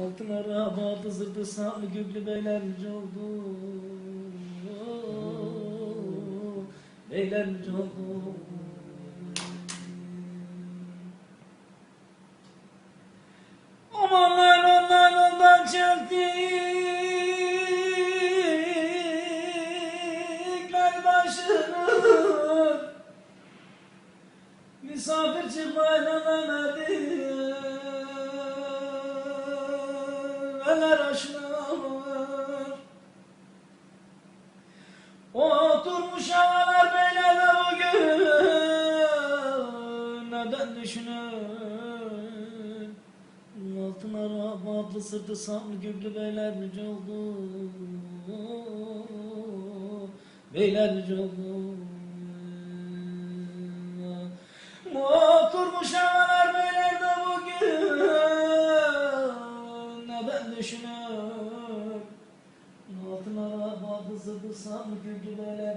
Altına rahat zırdı sağlı güblü beylerci oldu. Beylerci oldu Misafir Mehmet'i Veler aşlar Oturmuş ağalar beyler de bugün. Neden düşünün? Altına rahmatlı sırtı samlı güblü beyler nice oldu. Beyler nice oldu sırtı samlı güblü beyler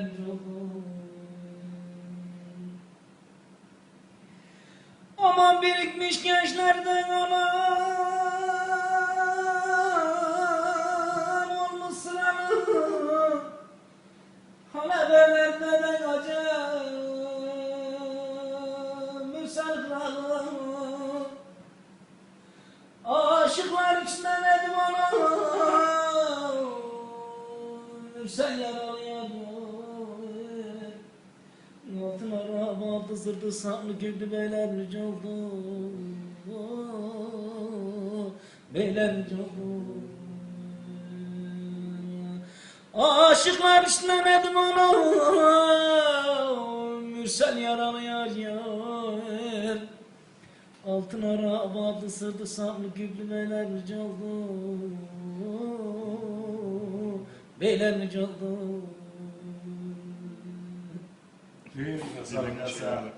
oldu Aman birikmiş gençlerden aman Müsel yaralıyordu Altına rahmatlı zırdı saklı güldü beyler oldu Beyler oldu Aşıklar işlemedim onu Mürsel yaralı yar yar. Altına rahmatlı sırdı saklı rica oldu Beyler Dinlemek için abi.